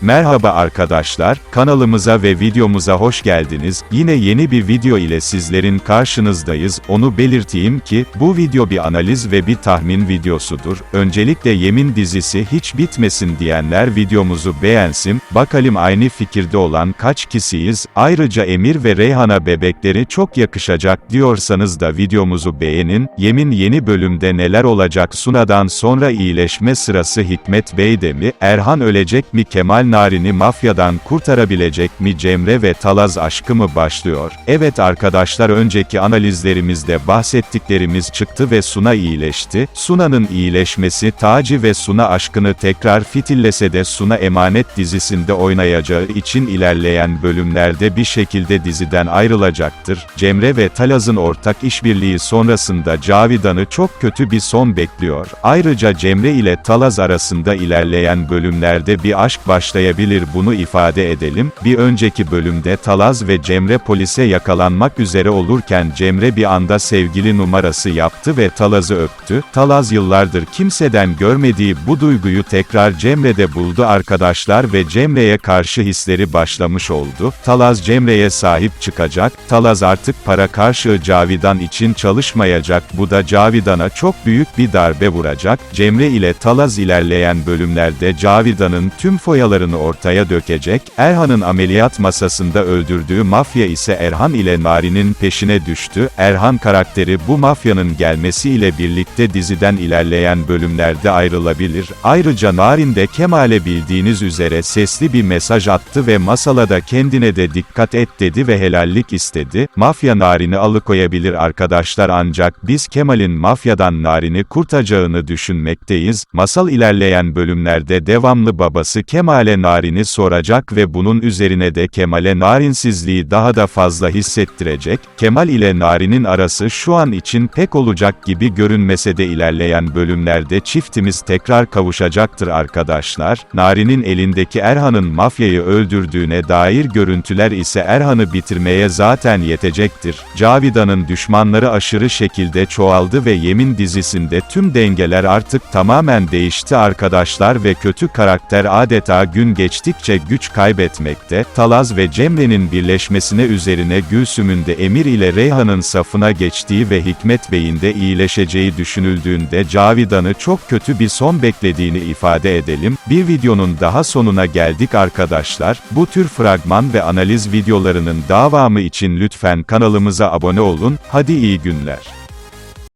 Merhaba arkadaşlar, kanalımıza ve videomuza hoş geldiniz. Yine yeni bir video ile sizlerin karşınızdayız. Onu belirteyim ki, bu video bir analiz ve bir tahmin videosudur. Öncelikle Yemin dizisi hiç bitmesin diyenler videomuzu beğensin. Bakalım aynı fikirde olan kaç kişiyiz? Ayrıca Emir ve Reyhan'a bebekleri çok yakışacak diyorsanız da videomuzu beğenin. Yemin yeni bölümde neler olacak? Suna'dan sonra iyileşme sırası Hikmet Bey'de mi? Erhan ölecek mi? Kemal Narin'i mafyadan kurtarabilecek mi? Cemre ve Talaz aşkı mı başlıyor? Evet arkadaşlar önceki analizlerimizde bahsettiklerimiz çıktı ve Suna iyileşti. Suna'nın iyileşmesi Taci ve Suna aşkını tekrar fitillese de Suna Emanet dizisinde oynayacağı için ilerleyen bölümlerde bir şekilde diziden ayrılacaktır. Cemre ve Talaz'ın ortak işbirliği sonrasında Cavidan'ı çok kötü bir son bekliyor. Ayrıca Cemre ile Talaz arasında ilerleyen bölümlerde bir aşk başlayabilir bunu ifade edelim. Bir önceki bölümde Talaz ve Cemre polise yakalanmak üzere olurken Cemre bir anda sevgili numarası yaptı ve Talaz'ı öptü. Talaz yıllardır kimseden görmediği bu duyguyu tekrar Cemre'de buldu arkadaşlar ve Cemre'ye karşı hisleri başlamış oldu. Talaz Cemre'ye sahip çıkacak. Talaz artık para karşılığı Cavidan için çalışmayacak. Bu da Cavidan'a çok büyük bir darbe vuracak. Cemre ile Talaz ilerleyen bölümlerde Cavidan'ın tüm foyalarını ortaya dökecek. Erhan'ın ameliyat masasında öldürdüğü mafya ise Erhan ile Nari'nin peşine düştü. Erhan karakteri bu mafyanın gelmesiyle birlikte diziden ilerleyen bölümlerde ayrılabilir. Ayrıca Narin de Kemal'e bildiğiniz üzere sesli bir mesaj attı ve masalada kendine de dikkat et dedi ve helallik istedi. Mafya Narin'i alıkoyabilir arkadaşlar ancak biz Kemal'in mafyadan Narin'i kurtacağını düşünmekteyiz. Masal ilerleyen bölümlerde devamlı babası Kemal'e Narin'i soracak ve bunun üzerine de Kemal'e Narinsizliği daha da fazla hissettirecek. Kemal ile Narin'in arası şu an için pek olacak gibi görünmese de ilerleyen bölümlerde çiftimiz tekrar kavuşacaktır arkadaşlar. Narin'in elindeki Erhan'ın mafyayı öldürdüğüne dair görüntüler ise Erhan'ı bitirmeye zaten yetecektir. Cavidan'ın düşmanları aşırı şekilde çoğaldı ve Yemin dizisinde tüm dengeler artık tamamen değişti arkadaşlar ve kötü karakter adeta gün geçtikçe güç kaybetmekte. Talaz ve Cemre'nin birleşmesine üzerine Gülsüm'ün de Emir ile Reyhan'ın safına geçtiği ve Hikmet Bey'in de iyileşeceği düşünüldüğünde Cavidan'ı çok kötü bir son beklediğini ifade edelim. Bir videonun daha sonuna geldik arkadaşlar. Bu tür fragman ve analiz videolarının devamı için lütfen kanalımıza abone olun. Hadi iyi günler.